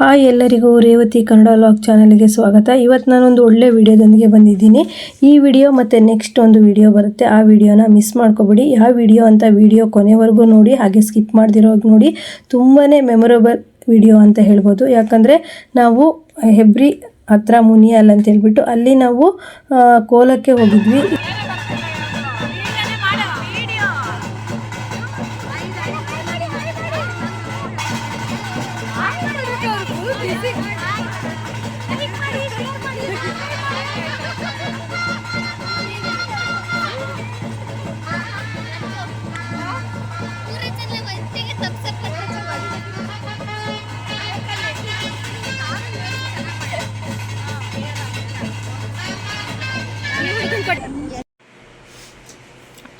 Hi ಎಲ್ಲರಿಗೂ Revathi Kannada log ಚಾನಲ್ಗೆ ಸ್ವಾಗತ. ಇವತ್ತು ನಾನೊಂದು ಒಳ್ಳೆ ವಿಡಿಯೋದೊಂದಿಗೆ ಬಂದಿದ್ದೀನಿ. ಈ ವಿಡಿಯೋ ಮತ್ತು ನೆಕ್ಸ್ಟ್ ಒಂದು ವಿಡಿಯೋ ಬರುತ್ತೆ. ಆ ವಿಡಿಯೋನ ಮಿಸ್ ಮಾಡ್ಕೊಬೇಡಿ. ಯಾವ ವಿಡಿಯೋ ಅಂತ ವಿಡಿಯೋ ಕೊನೆವರೆಗೂ ನೋಡಿ, ಹಾಗೆ ಸ್ಕಿಪ್ ಮಾಡ್ದಿರೋ ನೋಡಿ ತುಂಬಾ ಮೆಮೊರಬಲ್ ವಿಡಿಯೋ ಅಂತ ಹೇಳ್ಬೋದು. ಯಾಕಂದರೆ ನಾವು ಹೆಬ್ರಿ ಹತ್ರ ಮುನಿಯಲ್ ಅಂತ ಹೇಳ್ಬಿಟ್ಟು ಅಲ್ಲಿ ನಾವು ಕೋಲಕ್ಕೆ ಹೋಗಿದ್ವಿ.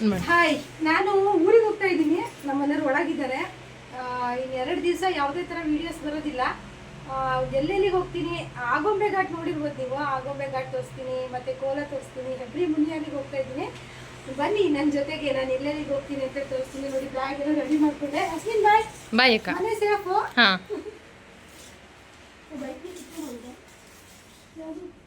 ಹಾಯ್ ನಾನು ಊರಿಗೆ ಹೋಗ್ತಾ ಇದ್ದೀನಿ. ನಮ್ಮ ಮನೆಯವ್ರು ಒಳಗಿದ್ದಾರೆ ಇನ್ನು ಎರಡು ದಿವಸ ಯಾವುದೇ ಥರ ವಿಡಿಯೋಸ್ ಬರೋದಿಲ್ಲ. ಎಲ್ಲೆಲ್ಲಿಗೆ ಹೋಗ್ತೀನಿ? ಆಗೊಂಬೆ ಘಾಟ್ ನೋಡಿರ್ಬೋದು ನೀವು. ಆಗೊಂಬೆ ಘಾಟ್ ತೋರಿಸ್ತೀನಿ ಮತ್ತೆ ಕೋಲ ತೋರಿಸ್ತೀನಿ ಹೆಬ್ರಿ ಮುನಿಯಾಲಿಗೆ ಹೋಗ್ತಾ ಇದ್ದೀನಿ. ಬನ್ನಿ ನನ್ನ ಜೊತೆಗೆ ನಾನು ಎಲ್ಲೆಲ್ಲಿಗೆ ಹೋಗ್ತೀನಿ ಅಂತ ತೋರಿಸ್ತೀನಿ. ನೋಡಿ ಬ್ಯಾಗ್ ಎಲ್ಲ ರೆಡಿ ಮಾಡ್ಕೊಂಡೆ. ಅಶ್ವಿನ್ ಬಾಯ್ ಬಾಯ್ ಅಕ್ಕ. ಮನೆ ಸೇಫು ಹಾ.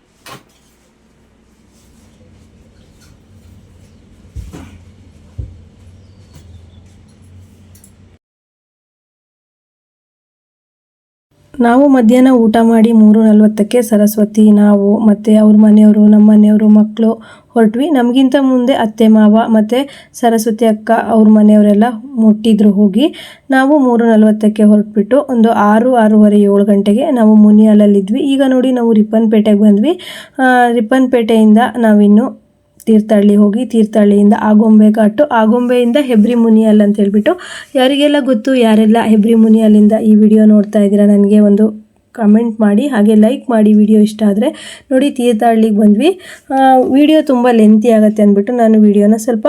ನಾವು ಮಧ್ಯಾಹ್ನ ಊಟ ಮಾಡಿ ಮೂರು ನಲ್ವತ್ತಕ್ಕೆ ಸರಸ್ವತಿ, ನಾವು ಮತ್ತು ಅವ್ರ ಮನೆಯವರು, ನಮ್ಮ ಮನೆಯವರು, ಮಕ್ಕಳು ಹೊರಟ್ವಿ. ನಮಗಿಂತ ಮುಂದೆ ಅತ್ತೆ, ಮಾವ ಮತ್ತು ಸರಸ್ವತಿ ಅಕ್ಕ ಅವ್ರ ಮನೆಯವರೆಲ್ಲ ಮುಟ್ಟಿದ್ರು ಹೋಗಿ ನಾವು ಮೂರು ನಲ್ವತ್ತಕ್ಕೆ ಹೊರಟ್ಬಿಟ್ಟು ಒಂದು ಆರು, ಆರೂವರೆ, ಏಳು ಗಂಟೆಗೆ ನಾವು ಮುನಿಯಾಲಲ್ಲಿದ್ವಿ ಈಗ ನೋಡಿ ನಾವು ರಿಪ್ಪನ್ಪೇಟೆಗೆ ಬಂದ್ವಿ. ರಿಪ್ಪನ್ಪೇಟೆಯಿಂದ ನಾವಿನ್ನು ತೀರ್ಥಹಳ್ಳಿ ಹೋಗಿ ತೀರ್ಥಹಳ್ಳಿಯಿಂದ ಆಗೊಂಬೆ ಘಾಟು, ಆಗೊಂಬೆಯಿಂದ ಹೆಬ್ರಿ ಮುನಿಯಲ್ ಅಂತ ಹೇಳ್ಬಿಟ್ಟು ಯಾರಿಗೆಲ್ಲ ಗೊತ್ತು, ಯಾರೆಲ್ಲ ಹೆಬ್ರಿ ಮುನಿಯಲ್ಲಿಂದ ಈ ವಿಡಿಯೋ ನೋಡ್ತಾ ಇದ್ದೀರಾ ನನಗೆ ಒಂದು ಕಮೆಂಟ್ ಮಾಡಿ, ಹಾಗೆ ಲೈಕ್ ಮಾಡಿ ವಿಡಿಯೋ ಇಷ್ಟ ಆದರೆ ನೋಡಿ ತೀರ್ಥಹಳ್ಳಿಗೆ ಬಂದ್ವಿ. ವಿಡಿಯೋ ತುಂಬ ಲೆಂತಿ ಆಗುತ್ತೆ ಅಂದ್ಬಿಟ್ಟು ನಾನು ವಿಡಿಯೋನ ಸ್ವಲ್ಪ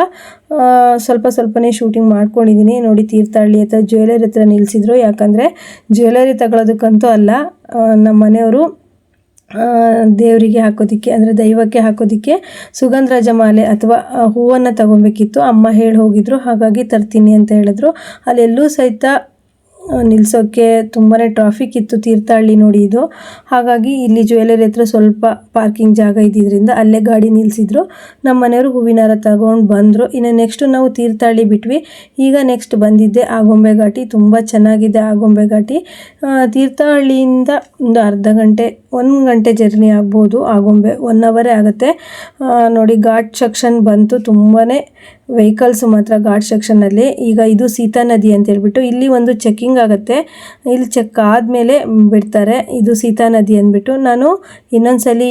ಸ್ವಲ್ಪ ಸ್ವಲ್ಪನೇ ಶೂಟಿಂಗ್ ಮಾಡ್ಕೊಂಡಿದ್ದೀನಿ ನೋಡಿ ತೀರ್ಥಹಳ್ಳಿ ಹತ್ರ ಜ್ಯುವೆಲರಿ ಹತ್ರ ನಿಲ್ಲಿಸಿದ್ರು ಯಾಕಂದರೆ ಜ್ಯುವೆಲರಿ ತಗೊಳ್ಳೋದಕ್ಕಂತೂ ಅಲ್ಲ ನಮ್ಮ ಮನೆಯವರು ದೇವರಿಗೆ ಹಾಕೋದಕ್ಕೆ, ಅಂದರೆ ದೈವಕ್ಕೆ ಹಾಕೋದಕ್ಕೆ ಸುಗಂಧರಾಜ ಮಾಲೆ ಅಥವಾ ಹೂವನ್ನು ತಗೊಬೇಕಿತ್ತು. ಅಮ್ಮ ಹೇಳಿ ಹೋಗಿದ್ರು ಹಾಗಾಗಿ ತರ್ತೀನಿ ಅಂತ ಹೇಳಿದ್ರು. ಅಲ್ಲೆಲ್ಲೂ ಸಹಿತ ನಿಲ್ಸೋಕ್ಕೆ ತುಂಬಾ ಟ್ರಾಫಿಕ್ ಇತ್ತು ತೀರ್ಥಹಳ್ಳಿ ನೋಡಿ ಇದು. ಹಾಗಾಗಿ ಇಲ್ಲಿ ಜ್ಯುವೆಲರಿ ಹತ್ರ ಸ್ವಲ್ಪ ಪಾರ್ಕಿಂಗ್ ಜಾಗ ಇದ್ದಿದ್ದರಿಂದ ಅಲ್ಲೇ ಗಾಡಿ ನಿಲ್ಲಿಸಿದ್ರು ನಮ್ಮ ಮನೆಯವರು ಹೂವಿನಾರ ತಗೊಂಡು ಬಂದರು. ಇನ್ನು ನೆಕ್ಸ್ಟು ನಾವು ತೀರ್ಥಹಳ್ಳಿ ಬಿಟ್ವಿ. ಈಗ ನೆಕ್ಸ್ಟ್ ಬಂದಿದ್ದೆ ಆಗೊಂಬೆ ಘಾಟಿ ತುಂಬ ಚೆನ್ನಾಗಿದೆ ಆಗೊಂಬೆ ಘಾಟಿ ತೀರ್ಥಹಳ್ಳಿಯಿಂದ ಒಂದು ಅರ್ಧ ಗಂಟೆ, ಒಂದು ಗಂಟೆ ಜರ್ನಿ ಆಗ್ಬೋದು ಆಗೊಂಬೆ. ಒನ್ ಅವರೇ ಆಗುತ್ತೆ. ನೋಡಿ ಘಾಟ್ ಸೆಕ್ಷನ್ ಬಂತು ತುಂಬಾ ವೆಹಿಕಲ್ಸ್ ಮಾತ್ರ ಘಾಟ್ ಸೆಕ್ಷನಲ್ಲಿ ಈಗ ಇದು ಸೀತಾ ನದಿ ಅಂತ ಹೇಳ್ಬಿಟ್ಟು ಇಲ್ಲಿ ಒಂದು ಚೆಕ್ಕಿಂಗ್ ಆಗುತ್ತೆ. ಇಲ್ಲಿ ಚೆಕ್ ಆದಮೇಲೆ ಬಿಡ್ತಾರೆ. ಇದು ಸೀತಾ ನದಿ ಅಂದ್ಬಿಟ್ಟು ನಾನು ಇನ್ನೊಂದ್ಸಲಿ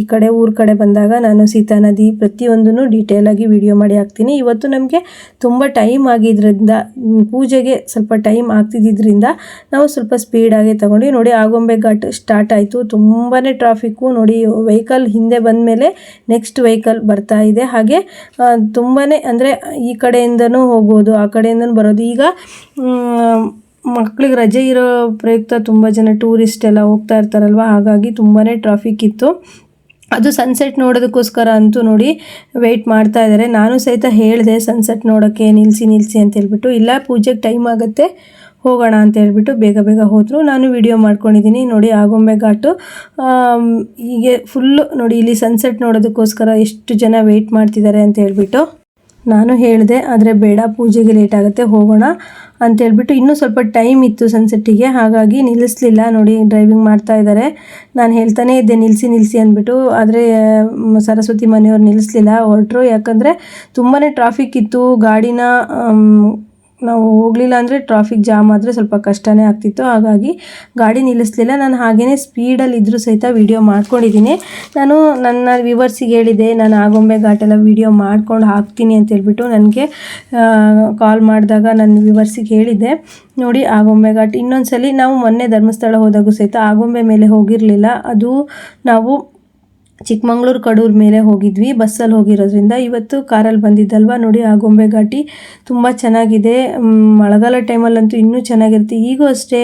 ಈ ಕಡೆ, ಊರ ಕಡೆ ಬಂದಾಗ ನಾನು ಸೀತಾ ನದಿ ಪ್ರತಿಯೊಂದನ್ನು ಡೀಟೇಲಾಗಿ ವಿಡಿಯೋ ಮಾಡಿ ಹಾಕ್ತೀನಿ. ಇವತ್ತು ನಮಗೆ ತುಂಬ ಟೈಮ್ ಆಗಿದ್ರಿಂದ, ಪೂಜೆಗೆ ಸ್ವಲ್ಪ ಟೈಮ್ ಆಗ್ತಿದ್ದಿದ್ರಿಂದ ನಾವು ಸ್ವಲ್ಪ ಸ್ಪೀಡಾಗಿ ತಗೊಂಡು ನೋಡಿ, ಆಗೊಂಬೆ ಘಾಟ್ ಸ್ಟಾರ್ಟ್ ಆಯಿತು. ತುಂಬಾ ಟ್ರಾಫಿಕ್ಕು ನೋಡಿ ವೆಹಿಕಲ್ ಹಿಂದೆ ಬಂದಮೇಲೆ ನೆಕ್ಸ್ಟ್ ವೆಹಿಕಲ್ ಬರ್ತಾ ಇದೆ. ಹಾಗೆ ತುಂಬಾ ಅಂದರೆ ಈ ಕಡೆಯಿಂದನೂ ಹೋಗ್ಬೋದು, ಆ ಕಡೆಯಿಂದನೂ ಬರೋದು. ಈಗ ಮಕ್ಳಿಗೆ ರಜೆ ಇರೋ ಪ್ರಯುಕ್ತ ತುಂಬ ಜನ ಟೂರಿಸ್ಟ್ ಎಲ್ಲ ಹೋಗ್ತಾ ಇರ್ತಾರಲ್ವ? ಹಾಗಾಗಿ ತುಂಬಾ ಟ್ರಾಫಿಕ್ ಇತ್ತು. ಅದು ಸನ್ಸೆಟ್ ನೋಡೋದಕ್ಕೋಸ್ಕರ ಅಂತೂ ನೋಡಿ ವೆಯ್ಟ್ ಮಾಡ್ತಾ ಇದ್ದಾರೆ. ನಾನು ಸಹಿತ ಹೇಳಿದೆ ಸನ್ಸೆಟ್ ನೋಡೋಕ್ಕೆ ನಿಲ್ಲಿಸಿ ನಿಲ್ಲಿಸಿ ಅಂತ ಹೇಳ್ಬಿಟ್ಟು. ಇಲ್ಲ, ಪೂಜೆಗೆ ಟೈಮ್ ಆಗುತ್ತೆ, ಹೋಗೋಣ ಅಂತ ಹೇಳ್ಬಿಟ್ಟು ಬೇಗ ಬೇಗ ಹೋದರು. ನಾನು ವಿಡಿಯೋ ಮಾಡ್ಕೊಂಡಿದ್ದೀನಿ. ನೋಡಿ ಆಗೊಂಬೆ ಘಾಟು. ಹೀಗೆ ಫುಲ್ಲು ನೋಡಿ, ಇಲ್ಲಿ ಸನ್ಸೆಟ್ ನೋಡೋದಕ್ಕೋಸ್ಕರ ಎಷ್ಟು ಜನ ವೆಯ್ಟ್ ಮಾಡ್ತಿದ್ದಾರೆ ಅಂತ ಹೇಳ್ಬಿಟ್ಟು. ನಾನು ಹೇಳಿದೆ, ಆದರೆ ಬೇಡ, ಪೂಜೆಗೆ ಲೇಟ್ ಆಗುತ್ತೆ, ಹೋಗೋಣ ಅಂತ ಹೇಳ್ಬಿಟ್ಟು ಇನ್ನೂ ಸ್ವಲ್ಪ ಟೈಮ್ ಇತ್ತು ಸನ್ಸೆಟ್ಟಿಗೆ ಹಾಗಾಗಿ ನಿಲ್ಲಿಸ್ಲಿಲ್ಲ. ನೋಡಿ ಡ್ರೈವಿಂಗ್ ಮಾಡ್ತಾ ಇದ್ದಾರೆ ನಾನು ಹೇಳ್ತಾನೇ ಇದ್ದೆ ನಿಲ್ಲಿಸಿ ನಿಲ್ಲಿಸಿ ಅಂದ್ಬಿಟ್ಟು. ಆದರೆ ಸರಸ್ವತಿ ಮನೆಯವ್ರು ನಿಲ್ಲಿಸ್ಲಿಲ್ಲ, ಹೊರಟ್ರು. ಯಾಕಂದರೆ ತುಂಬಾ ಟ್ರಾಫಿಕ್ ಇತ್ತು, ಗಾಡಿನ ನಾವು ಹೋಗಲಿಲ್ಲ ಅಂದರೆ ಟ್ರಾಫಿಕ್ ಜಾಮ್ ಆದರೆ ಸ್ವಲ್ಪ ಕಷ್ಟನೇ ಆಗ್ತಿತ್ತು. ಹಾಗಾಗಿ ಗಾಡಿ ನಿಲ್ಲಿಸ್ಲಿಲ್ಲ. ನಾನು ಹಾಗೆಯೇ ಸ್ಪೀಡಲ್ಲಿ ಇದ್ದರೂ ಸಹಿತ ವಿಡಿಯೋ ಮಾಡ್ಕೊಂಡಿದ್ದೀನಿ. ನಾನು ನನ್ನ ವಿವರ್ಸಿಗೆ ಹೇಳಿದೆ, ನಾನು ಆಗೊಂಬೆ ಘಾಟೆಲ್ಲ ವಿಡಿಯೋ ಮಾಡ್ಕೊಂಡು ಹಾಕ್ತೀನಿ ಅಂತ ಹೇಳ್ಬಿಟ್ಟು ನನಗೆ ಕಾಲ್ ಮಾಡಿದಾಗ ನನ್ನ ವಿವರ್ಸಿಗೆ ಹೇಳಿದ್ದೆ ನೋಡಿ, ಆಗೊಂಬೆ ಘಾಟ್ ಇನ್ನೊಂದ್ಸಲಿ ನಾವು ಮೊನ್ನೆ ಧರ್ಮಸ್ಥಳ ಹೋದಾಗೂ ಸಹಿತ ಆಗೊಂಬೆ ಮೇಲೆ ಹೋಗಿರಲಿಲ್ಲ. ಅದು ನಾವು ಚಿಕ್ಕಮಂಗ್ಳೂರು ಕಡೂರ್ ಮೇಲೆ ಹೋಗಿದ್ವಿ. ಬಸ್ಸಲ್ಲಿ ಹೋಗಿರೋದ್ರಿಂದ ಇವತ್ತು ಕಾರಲ್ಲಿ ಬಂದಿದ್ದಲ್ವ ನೋಡಿ ಆಗೊಂಬೆ ಘಾಟಿ ತುಂಬ ಚೆನ್ನಾಗಿದೆ. ಮಳೆಗಾಲ ಟೈಮಲ್ಲಂತೂ ಇನ್ನೂ ಚೆನ್ನಾಗಿರುತ್ತೆ. ಈಗೂ ಅಷ್ಟೇ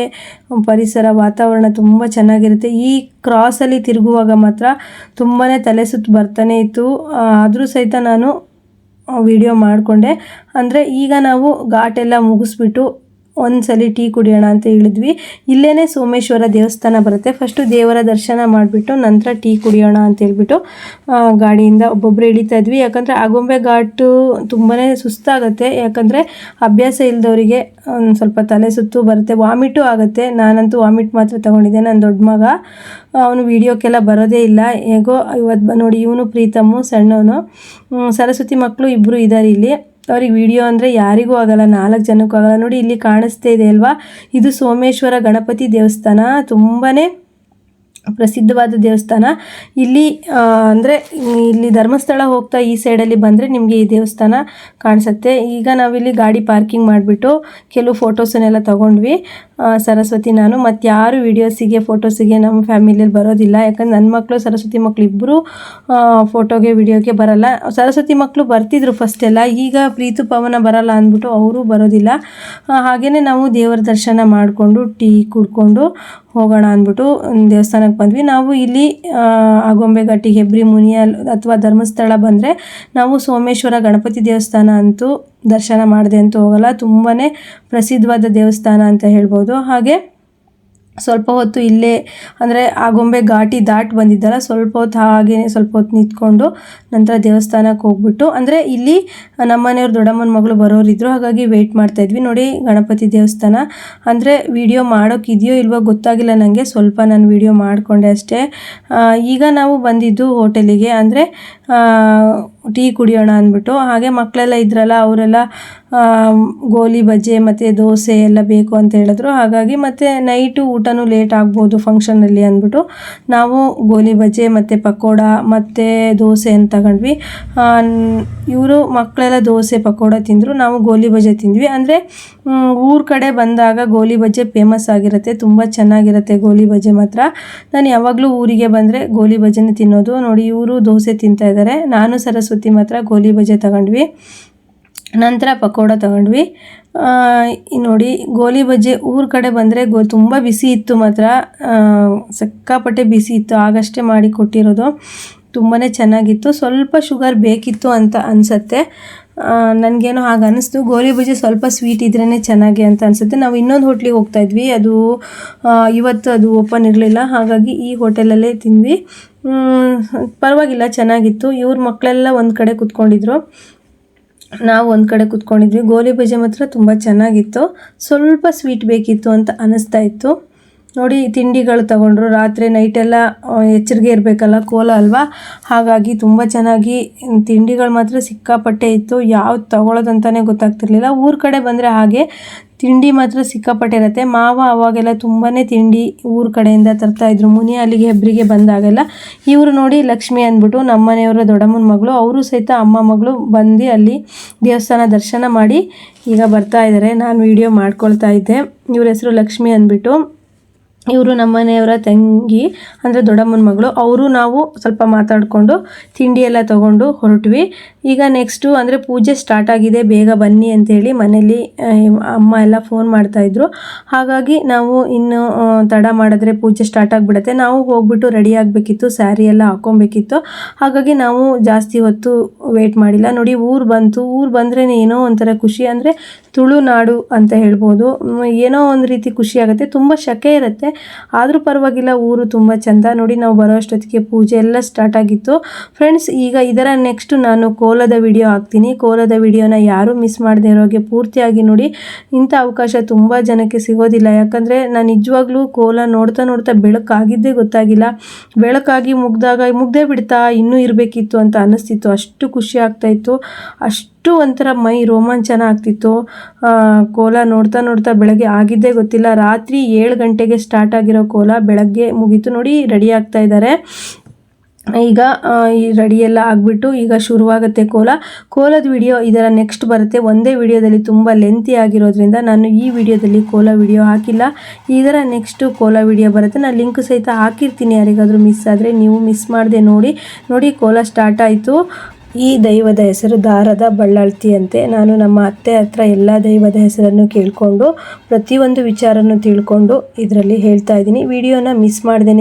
ಪರಿಸರ ವಾತಾವರಣ ತುಂಬ ಚೆನ್ನಾಗಿರುತ್ತೆ. ಈ ಕ್ರಾಸಲ್ಲಿ ತಿರುಗುವಾಗ ಮಾತ್ರ ತುಂಬಾ ತಲೆ ಸುತ್ತು ಬರ್ತಾನೆ ಇತ್ತು. ಆ, ಆದರೂ ಸಹಿತ ನಾನು ವಿಡಿಯೋ ಮಾಡಿಕೊಂಡೆ. ಅಂದರೆ ಈಗ ನಾವು ಘಾಟೆಲ್ಲ ಮುಗಿಸ್ಬಿಟ್ಟು ಒಂದ್ಸಲಿ ಟೀ ಕುಡಿಯೋಣ ಅಂತ ಹೇಳಿದ್ವಿ. ಇಲ್ಲೇ ಸೋಮೇಶ್ವರ ದೇವಸ್ಥಾನ ಬರುತ್ತೆ. ಫಸ್ಟು ದೇವರ ದರ್ಶನ ಮಾಡಿಬಿಟ್ಟು ನಂತರ ಟೀ ಕುಡಿಯೋಣ ಅಂತ ಹೇಳ್ಬಿಟ್ಟು ಗಾಡಿಯಿಂದ ಒಬ್ಬೊಬ್ಬರು ಇಳಿತಾ ಇದ್ವಿ. ಯಾಕಂದರೆ ಆಗೊಂಬೆ ಘಾಟು ತುಂಬಾ ಸುಸ್ತಾಗುತ್ತೆ. ಯಾಕಂದರೆ ಅಭ್ಯಾಸ ಇಲ್ಲದವರಿಗೆ ಒಂದು ಸ್ವಲ್ಪ ತಲೆ ಸುತ್ತು ಬರುತ್ತೆ, ವಾಮಿಟು ಆಗುತ್ತೆ. ನಾನಂತೂ ವಾಮಿಟ್ ಮಾತ್ರ ತೊಗೊಂಡಿದ್ದೆ. ನನ್ನ ದೊಡ್ಡ ಮಗ ಅವನು ವೀಡಿಯೋಕ್ಕೆಲ್ಲ ಬರೋದೇ ಇಲ್ಲ. ಹೇಗೋ ಇವತ್ತು ನೋಡಿ, ಇವನು ಪ್ರೀತಮ್ಮು, ಸಣ್ಣವನು. ಸರಸ್ವತಿ ಮಕ್ಕಳು ಇಬ್ಬರು ಇದ್ದಾರೆ ಇಲ್ಲಿ. ಅವ್ರಿಗೆ ವಿಡಿಯೋ ಅಂದರೆ ಯಾರಿಗೂ ಆಗಲ್ಲ, ನಾಲ್ಕು ಜನಕ್ಕೂ ಆಗಲ್ಲ. ನೋಡಿ, ಇಲ್ಲಿ ಕಾಣಿಸ್ತಾ ಇದೆ ಅಲ್ವಾ? ಇದು ಸೋಮೇಶ್ವರ ಗಣಪತಿ ದೇವಸ್ಥಾನ. ತುಂಬಾ ಪ್ರಸಿದ್ಧವಾದ ದೇವಸ್ಥಾನ. ಇಲ್ಲಿ ಅಂದರೆ, ಇಲ್ಲಿ ಧರ್ಮಸ್ಥಳ ಹೋಗ್ತಾ ಈ ಸೈಡಲ್ಲಿ ಬಂದರೆ ನಿಮಗೆ ಈ ದೇವಸ್ಥಾನ ಕಾಣಿಸುತ್ತೆ. ಈಗ ನಾವಿಲ್ಲಿ ಗಾಡಿ ಪಾರ್ಕಿಂಗ್ ಮಾಡಿಬಿಟ್ಟು ಕೆಲವು ಫೋಟೋಸನ್ನೆಲ್ಲ ತೊಗೊಂಡ್ವಿ. ಸರಸ್ವತಿ ನಾನು. ಮತ್ತು ಯಾರು ವೀಡಿಯೋಸಿಗೆ, ಫೋಟೋಸಿಗೆ ನಮ್ಮ ಫ್ಯಾಮಿಲಿಯಲ್ಲಿ ಬರೋದಿಲ್ಲ. ಯಾಕಂದ್ರೆ ನನ್ನ ಮಕ್ಕಳು ಸರಸ್ವತಿ ಮಕ್ಕಳು ಇಬ್ಬರು ಫೋಟೋಗೆ, ವಿಡಿಯೋಗೆ ಬರಲ್ಲ. ಸರಸ್ವತಿ ಮಕ್ಕಳು ಬರ್ತಿದ್ರು ಫಸ್ಟ್ ಎಲ್ಲ. ಈಗ ಪ್ರೀತು ಪವನ ಬರಲ್ಲ ಅಂದ್ಬಿಟ್ಟು ಅವರು ಬರೋದಿಲ್ಲ. ಹಾಗೆಯೇ ನಾವು ದೇವರ ದರ್ಶನ ಮಾಡಿಕೊಂಡು ಟೀ ಕುಡ್ಕೊಂಡು ಹೋಗೋಣ ಅಂದ್ಬಿಟ್ಟು ದೇವಸ್ಥಾನಕ್ಕೆ ಬಂದ್ವಿ. ನಾವು ಇಲ್ಲಿ ಆಗೊಂಬೆ ಹೆಬ್ರಿ ಮುನಿಯಲ್ ಅಥವಾ ಧರ್ಮಸ್ಥಳ ಬಂದರೆ ನಾವು ಸೋಮೇಶ್ವರ ಗಣಪತಿ ದೇವಸ್ಥಾನ ಅಂತೂ ದರ್ಶನ ಮಾಡಿದೆ ಅಂತೂ ಹೋಗಲ್ಲ. ತುಂಬಾ ಪ್ರಸಿದ್ಧವಾದ ದೇವಸ್ಥಾನ ಅಂತ ಹೇಳ್ಬೋದು. ಹಾಗೆ ಸ್ವಲ್ಪ ಹೊತ್ತು ಇಲ್ಲೇ, ಅಂದರೆ ಗೊಂಬೆ ಘಾಟಿ ದಾಟಿ ಬಂದಿದ್ದಲ್ಲ, ಸ್ವಲ್ಪ ಹೊತ್ತು ಹಾಗೇ ಸ್ವಲ್ಪ ಹೊತ್ತು ನಿಂತ್ಕೊಂಡು ನಂತರ ದೇವಸ್ಥಾನಕ್ಕೆ ಹೋಗ್ಬಿಟ್ಟು, ಅಂದರೆ ಇಲ್ಲಿ ನಮ್ಮನೆಯವ್ರ ದೊಡ್ಡಮ್ಮನ ಮಗಳು ಬರೋರಿದ್ರು, ಹಾಗಾಗಿ ವೆಯ್ಟ್ ಮಾಡ್ತಾ ಇದ್ವಿ. ನೋಡಿ ಗಣಪತಿ ದೇವಸ್ಥಾನ, ಅಂದರೆ ವಿಡಿಯೋ ಮಾಡೋಕ್ಕಿದೆಯೋ ಇಲ್ವೋ ಗೊತ್ತಾಗಿಲ್ಲ ನನಗೆ ಸ್ವಲ್ಪ ನಾನು ವಿಡಿಯೋ ಮಾಡಿಕೊಂಡೆ ಅಷ್ಟೇ. ಈಗ ನಾವು ಬಂದಿದ್ದು ಹೋಟೆಲಿಗೆ ಅಂದರೆ ಟೀ ಕುಡಿಯೋಣ ಅಂದ್ಬಿಟ್ಟು. ಹಾಗೆ ಮಕ್ಕಳೆಲ್ಲ ಇದ್ರಲ್ಲ, ಅವರೆಲ್ಲ ಗೋಲಿ ಬಜ್ಜೆ ಮತ್ತು ದೋಸೆ ಎಲ್ಲ ಬೇಕು ಅಂತ ಹೇಳಿದ್ರು. ಹಾಗಾಗಿ ಮತ್ತು ನೈಟು ಊಟನೂ ಲೇಟ್ ಆಗ್ಬೋದು ಫಂಕ್ಷನಲ್ಲಿ ಅಂದ್ಬಿಟ್ಟು. ನಾವು ಗೋಲಿ ಬಜ್ಜೆ ಮತ್ತು ಪಕೋಡ, ಮತ್ತು ದೋಸೆ ಅಂತ ತಗೊಂಡ್ವಿ. ಇವರು ಮಕ್ಕಳೆಲ್ಲ ದೋಸೆ, ಪಕೋಡ ತಿಂದರು. ನಾವು ಗೋಲಿ ಬಜ್ಜೆ ತಿಂದ್ವಿ. ಅಂದರೆ ಊರ ಕಡೆ ಬಂದಾಗ ಗೋಲಿ ಬಜ್ಜೆ ಫೇಮಸ್ ಆಗಿರುತ್ತೆ. ತುಂಬ ಚೆನ್ನಾಗಿರುತ್ತೆ ಗೋಲಿ ಬಜ್ಜೆ ಮಾತ್ರ. ನಾನು ಯಾವಾಗಲೂ ಊರಿಗೆ ಬಂದರೆ ಗೋಲಿ ಬಜ್ಜೆನೇ ತಿನ್ನೋದು. ನೋಡಿ, ಇವರು ದೋಸೆ ತಿಂತಾ ಇದ್ದಾರೆ. ನಾನು ಸರಸ್ವತಿ ಮಾತ್ರ ಗೋಲಿ ಬಜೆ ತಗೊಂಡ್ವಿ. ನಂತರ ಪಕೋಡ ತಗೊಂಡ್ವಿ. ನೋಡಿ, ಗೋಲಿ ಬಜ್ಜೆ ಊರ ಕಡೆ ಬಂದರೆ ಗೋ, ತುಂಬ ಬಿಸಿ ಇತ್ತು ಮಾತ್ರ. ಸಕ್ಕಾಪಟ್ಟೆ ಬಿಸಿ ಇತ್ತು. ಆಗಷ್ಟೇ ಮಾಡಿ ಕೊಟ್ಟಿರೋದು. ತುಂಬಾ ಚೆನ್ನಾಗಿತ್ತು. ಸ್ವಲ್ಪ ಶುಗರ್ ಬೇಕಿತ್ತು ಅಂತ ಅನಿಸತ್ತೆ. ನನಗೇನೋ ಹಾಗೆ ಅನ್ನಿಸ್ತು ಗೋಲಿ ಬಜ್ಜಿ ಸ್ವಲ್ಪ ಸ್ವೀಟ್ ಇದ್ರೇ ಚೆನ್ನಾಗಿ ಅಂತ ಅನಿಸುತ್ತೆ. ನಾವು ಇನ್ನೊಂದು ಹೋಟ್ಲಿಗೆ ಹೋಗ್ತಾ ಇದ್ವಿ. ಅದು ಇವತ್ತು ಅದು ಓಪನ್ ಇರಲಿಲ್ಲ. ಹಾಗಾಗಿ ಈ ಹೋಟೆಲಲ್ಲೇ ತಿಂದ್ವಿ. ಪರವಾಗಿಲ್ಲ, ಚೆನ್ನಾಗಿತ್ತು. ಇವ್ರ ಮಕ್ಕಳೆಲ್ಲ ಒಂದು ಕಡೆ ಕೂತ್ಕೊಂಡಿದ್ರು. ನಾವು ಒಂದು ಕಡೆ ಕುತ್ಕೊಂಡಿದ್ವಿ. ಗೋಲಿ ಬಜೆ ಮಾತ್ರ ತುಂಬ ಚೆನ್ನಾಗಿತ್ತು. ಸ್ವಲ್ಪ ಸ್ವೀಟ್ ಬೇಕಿತ್ತು ಅಂತ ಅನ್ನಿಸ್ತಾ ಇತ್ತು. ನೋಡಿ, ತಿಂಡಿಗಳು ತಗೊಂಡ್ರು. ರಾತ್ರಿ ನೈಟೆಲ್ಲ ಎಚ್ಚರಿಕೆ ಇರಬೇಕಲ್ಲ, ಕೋಲ ಅಲ್ವಾ? ಹಾಗಾಗಿ ತುಂಬ ಚೆನ್ನಾಗಿ ತಿಂಡಿಗಳು ಮಾತ್ರ ಸಿಕ್ಕಾಪಟ್ಟೆ ಇತ್ತು. ಯಾವ್ದು ತಗೊಳ್ಳೋದಂತಲೇ ಗೊತ್ತಾಗ್ತಿರ್ಲಿಲ್ಲ. ಊರ ಕಡೆ ಬಂದರೆ ಹಾಗೆ ತಿಂಡಿ ಮಾತ್ರ ಸಿಕ್ಕಾಪಟ್ಟಿರುತ್ತೆ. ಮಾವ ಅವಾಗೆಲ್ಲ ತುಂಬಾ ತಿಂಡಿ ಊರ ಕಡೆಯಿಂದ ತರ್ತಾ ಇದ್ರು. ಮುನಿ ಅಲ್ಲಿಗೆ ಹೆಬ್ಬರಿಗೆ ಬಂದಾಗೆಲ್ಲ ಇವರು ನೋಡಿ ಲಕ್ಷ್ಮಿ ಅಂದ್ಬಿಟ್ಟು ನಮ್ಮನೆಯವರ ದೊಡ್ಡಮ್ಮನ ಮಗಳು, ಅವರು ಸಹಿತ ಅಮ್ಮ ಮಗಳು ಬಂದು ಅಲ್ಲಿ ದೇವಸ್ಥಾನ ದರ್ಶನ ಮಾಡಿ ಈಗ ಬರ್ತಾ ಇದ್ದಾರೆ ನಾನು ವಿಡಿಯೋ ಮಾಡ್ಕೊಳ್ತಾ ಇದ್ದೆ. ಇವ್ರ ಹೆಸರು ಲಕ್ಷ್ಮಿ ಅಂದ್ಬಿಟ್ಟು ಇವರು ನಮ್ಮನೆಯವರ ತಂಗಿ, ಅಂದರೆ ದೊಡ್ಡಮ್ಮನ ಮಗಳು. ಅವರು ನಾವು ಸ್ವಲ್ಪ ಮಾತಾಡಿಕೊಂಡು ತಿಂಡಿ ಎಲ್ಲ ತೊಗೊಂಡು ಹೊರಟ್ವಿ. ಈಗ ನೆಕ್ಸ್ಟು ಅಂದರೆ ಪೂಜೆ ಸ್ಟಾರ್ಟ್ ಆಗಿದೆ ಬೇಗ ಬನ್ನಿ ಅಂತೇಳಿ ಮನೇಲಿ ಆ, ಅಮ್ಮ ಎಲ್ಲ ಫೋನ್ ಮಾಡ್ತಾಯಿದ್ರು ಹಾಗಾಗಿ ನಾವು ಇನ್ನು ತಡ ಮಾಡಿದ್ರೆ ಪೂಜೆ ಸ್ಟಾರ್ಟ್ ಆಗಿಬಿಡುತ್ತೆ. ನಾವು ಹೋಗ್ಬಿಟ್ಟು ರೆಡಿ ಆಗಬೇಕಿತ್ತು ಸ್ಯಾರಿ ಎಲ್ಲ ಹಾಕ್ಕೊಬೇಕಿತ್ತು. ಹಾಗಾಗಿ ನಾವು ಜಾಸ್ತಿ ಹೊತ್ತು ವೇಟ್ ಮಾಡಿಲ್ಲ. ನೋಡಿ ಊರು ಬಂತು ಊರು ಬಂದರೆ ಏನೋ ಒಂಥರ ಖುಷಿ ಅಂದರೆ ತುಳುನಾಡು ಅಂತ ಹೇಳ್ಬೋದು. ಏನೋ ಒಂದು ರೀತಿ ಖುಷಿ ಆಗುತ್ತೆ. ತುಂಬ ಶಕೆ ಇರುತ್ತೆ. ಆದರೂ ಪರವಾಗಿಲ್ಲ ಊರು ತುಂಬ ಚೆಂದ. ನೋಡಿ ನಾವು ಬರೋ ಅಷ್ಟೊತ್ತಿಗೆ ಪೂಜೆ ಎಲ್ಲ ಸ್ಟಾರ್ಟ್ ಆಗಿತ್ತು. ಫ್ರೆಂಡ್ಸ್ ಈಗ ಇದರ ನೆಕ್ಸ್ಟ್ ನಾನು ಕೋಲದ ವಿಡಿಯೋ ಹಾಕ್ತೀನಿ. ಕೋಲದ ವಿಡಿಯೋನ ಯಾರೂ ಮಿಸ್ ಮಾಡದೇ ಇರೋಗೆ ಪೂರ್ತಿಯಾಗಿ ನೋಡಿ. ಇಂಥ ಅವಕಾಶ ತುಂಬ ಜನಕ್ಕೆ ಸಿಗೋದಿಲ್ಲ. ಯಾಕಂದರೆ ನಾನು ನಿಜವಾಗ್ಲೂ ಕೋಲ ನೋಡ್ತಾ ನೋಡ್ತಾ ಬೆಳಕಾಗಿದ್ದೇ ಗೊತ್ತಾಗಿಲ್ಲ. ಬೆಳಕಾಗಿ ಮುಗ್ದಾಗ ಮುಗ್ದೇ ಬಿಡ್ತಾ ಇನ್ನೂ ಇರಬೇಕಿತ್ತು ಅಂತ ಅನ್ನಿಸ್ತಿತ್ತು. ಅಷ್ಟು ಖುಷಿ ಆಗ್ತಾ ಇತ್ತು. ಅಷ್ಟು ಒಂಥರ ಮೈ ರೋಮಾಂಚನ ಆಗ್ತಿತ್ತು. ಕೋಲ ನೋಡ್ತಾ ನೋಡ್ತಾ ಬೆಳಗ್ಗೆ ಆಗಿದ್ದೇ ಗೊತ್ತಿಲ್ಲ. ರಾತ್ರಿ ಏಳು ಗಂಟೆಗೆ ಸ್ಟಾರ್ಟ್ ಆಗಿರೋ ಕೋಲ ಬೆಳಗ್ಗೆ ಮುಗೀತು ನೋಡಿ ರೆಡಿ ಆಗ್ತಾ ಇದ್ದಾರೆ. ಈಗ ಈ ರೆಡಿಯೆಲ್ಲ ಆಗಿಬಿಟ್ಟು ಈಗ ಶುರುವಾಗುತ್ತೆ ಕೋಲ. ಕೋಲದ ವಿಡಿಯೋ ಇದರ ನೆಕ್ಸ್ಟ್ ಬರುತ್ತೆ. ಒಂದೇ ವಿಡಿಯೋದಲ್ಲಿ ತುಂಬ ಲೆಂತಿ ಆಗಿರೋದ್ರಿಂದ ನಾನು ಈ ವಿಡಿಯೋದಲ್ಲಿ ಕೋಲ ವಿಡಿಯೋ ಹಾಕಿಲ್ಲ. ಇದರ ನೆಕ್ಸ್ಟು ಕೋಲ ವಿಡಿಯೋ ಬರುತ್ತೆ. ನಾನು ಲಿಂಕ್ ಸಹಿತ ಹಾಕಿರ್ತೀನಿ ಯಾರಿಗಾದರೂ ಮಿಸ್ ಆದರೆ ನೀವು ಮಿಸ್ ಮಾಡದೆ ನೋಡಿ. ನೋಡಿ ಕೋಲ ಸ್ಟಾರ್ಟ್ ಆಯಿತು. ಈ ದೈವದ ಹೆಸರು ದಾರದ ಬಳ್ಳಾಳ್ತಿಯಂತೆ. ನಾನು ನಮ್ಮ ಅತ್ತೆ ಹತ್ರ ಎಲ್ಲ ದೈವದ ಹೆಸರನ್ನು ಕೇಳಿಕೊಂಡು, ಪ್ರತಿಯೊಂದು ವಿಚಾರವನ್ನು ತಿಳ್ಕೊಂಡು ಇದರಲ್ಲಿ ಹೇಳ್ತಾ ಇದ್ದೀನಿ. ವಿಡಿಯೋನ ಮಿಸ್ ಮಾಡ್ದೇ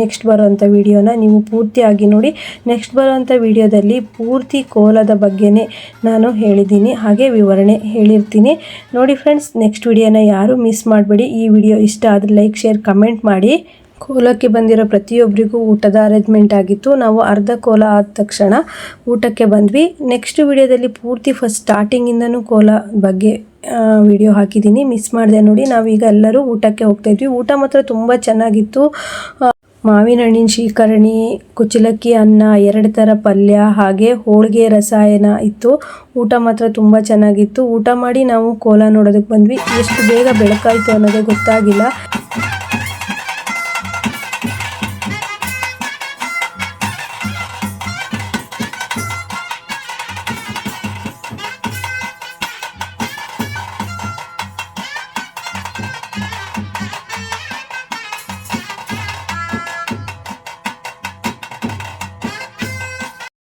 ನೆಕ್ಸ್ಟ್ ಬರೋವಂಥ ವಿಡಿಯೋನ ನೀವು ಪೂರ್ತಿಯಾಗಿ ನೋಡಿ. ನೆಕ್ಸ್ಟ್ ಬರೋವಂಥ ವಿಡಿಯೋದಲ್ಲಿ ಪೂರ್ತಿ ಕೋಲದ ಬಗ್ಗೆನೇ ನಾನು ಹೇಳಿದ್ದೀನಿ. ಹಾಗೆ ವಿವರಣೆ ಹೇಳಿರ್ತೀನಿ. ನೋಡಿ ಫ್ರೆಂಡ್ಸ್, ನೆಕ್ಸ್ಟ್ ವಿಡಿಯೋನ ಯಾರು ಮಿಸ್ ಮಾಡಬೇಡಿ. ಈ ವಿಡಿಯೋ ಇಷ್ಟ ಆದರೆ ಲೈಕ್, ಶೇರ್, ಕಮೆಂಟ್ ಮಾಡಿ. ಕೋಲಕ್ಕೆ ಬಂದಿರೋ ಪ್ರತಿಯೊಬ್ಬರಿಗೂ ಊಟದ ಅರೇಂಜ್ಮೆಂಟ್ ಆಗಿತ್ತು. ನಾವು ಅರ್ಧ ಕೋಲ ಆದ ತಕ್ಷಣ ಊಟಕ್ಕೆ ಬಂದ್ವಿ. ನೆಕ್ಸ್ಟ್ ವಿಡಿಯೋದಲ್ಲಿ ಪೂರ್ತಿ ಫಸ್ಟ್ ಸ್ಟಾರ್ಟಿಂಗಿಂದನೂ ಕೋಲ ಬಗ್ಗೆ ವಿಡಿಯೋ ಹಾಕಿದ್ದೀನಿ. ಮಿಸ್ ಮಾಡಿದೆ ನೋಡಿ, ನಾವೀಗ ಎಲ್ಲರೂ ಊಟಕ್ಕೆ ಹೋಗ್ತಾ ಇದ್ವಿ. ಊಟ ಮಾತ್ರ ತುಂಬ ಚೆನ್ನಾಗಿತ್ತು. ಮಾವಿನ ಹಣ್ಣಿನ ಶೀಕರಣಿ ಕುಚಲಕ್ಕಿ ಅನ್ನ, ಎರಡು ಥರ ಪಲ್ಯ, ಹಾಗೆ ಹೋಳಿಗೆ ರಸಾಯನ ಇತ್ತು. ಊಟ ಮಾತ್ರ ತುಂಬ ಚೆನ್ನಾಗಿತ್ತು. ಊಟ ಮಾಡಿ ನಾವು ಕೋಲ ನೋಡೋದಕ್ಕೆ ಬಂದ್ವಿ. ಎಷ್ಟು ಬೇಗ ಬೆಳಕಾಯಿತು ಅನ್ನೋದೇ ಗೊತ್ತಾಗಿಲ್ಲ.